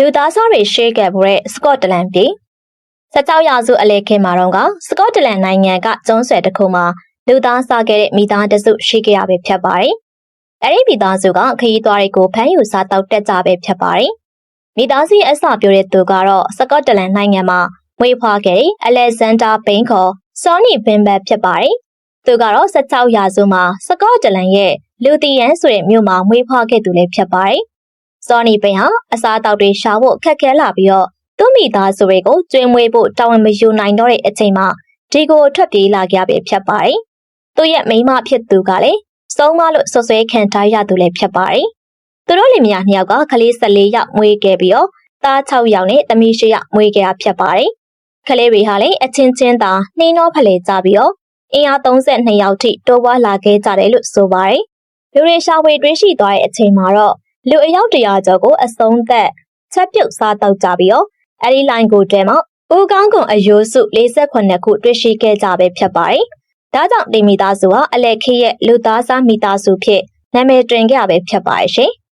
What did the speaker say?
လူသားစားတွေရှေးခဲ့မှုတဲ့စကော့တလန်ပြည်16ရာစုအလဲခင်းမှာတော့ကစကော့တလန်နိုင်ငံကကျွန်းဆွယ်တစ်ခုမှာလူသားစားခဲ့တဲ့မိသားတစုရှိခဲ့ရပဲဖြစ်ပါတယ်။အဲဒီမိသားစုကခရီးသွားတွေကိုဖမ်းယူစားတောက်တက်ကြပဲဖြစ်ပါတယ်။မိသားစုရဲ့အစပြိုတဲ့သူကတော့စကော့တလန်နိုင်ငံမှာမွေးဖွားခဲ့တဲ့အလက်ဇန်ဒါဘိန်းခေါ်စောနီဘင်ဘတ်ဖြစ်ပါတယ်။သူကတော့16ရာစုမှာစကော့တလန်ရဲ့လူတီယန်ဆိုတဲ့မြို့မှာမွေးဖွားခဲ့သူလည်းဖြစ်ပါတယ်။ စောနီဘိန်းဟာအစားအသောက်တွေရှာဖို့ခက်ခဲလာပြီးတော့သူ့မိသားစုတွေကိုကျွေးမွေးဖို့တာဝန်မယူနိုင်တော့တဲ့အချိန်မှာဒီကိုထွက်ပြေးလာကြပဲဖြစ်ပါတယ်။သူ့ရဲ့မိန်းမဖြစ်သူကလည်းစုံမလို့ဆွဆွဲခံထားရသူလည်းဖြစ်ပါတယ်။သူတို့လင်မယားနှစ်ယောက်ကကလေး14ယောက်မွေးခဲ့ပြီးတော့သား6ယောက်နဲ့သမီး8ယောက်မွေးခဲ့တာဖြစ်ပါတယ်။ကလေးတွေဟာလည်းအချင်းချင်းသာနှင်းတော့ဖလှယ်ကြပြီးတော့အင်အား32ယောက်ထိတိုးပွားလာခဲ့ကြတယ်လို့ဆိုပါတယ်။လူတွေရှာဝေတွေးရှိသွားတဲ့အချိန်မှာတော့ လူအယောက်တရာကျော်ကိုအဆုံးသက်ချက်ပြုတ်စားတောက်ကြပြီးတော့အဲ့ဒီလိုင်းကိုတဲမှာဦးကောင်းကွန်အယိုးစု48ခုတွေ့ရှိခဲ့ကြပဲဖြစ်ပါတယ်။ဒါကြောင့်ဒီမိသားစုဟာအလက်ခေရဲ့လူသားစားမိသားစုဖြစ်နာမည်တွင်ခဲ့ရပဲဖြစ်ပါတယ်ရှင်။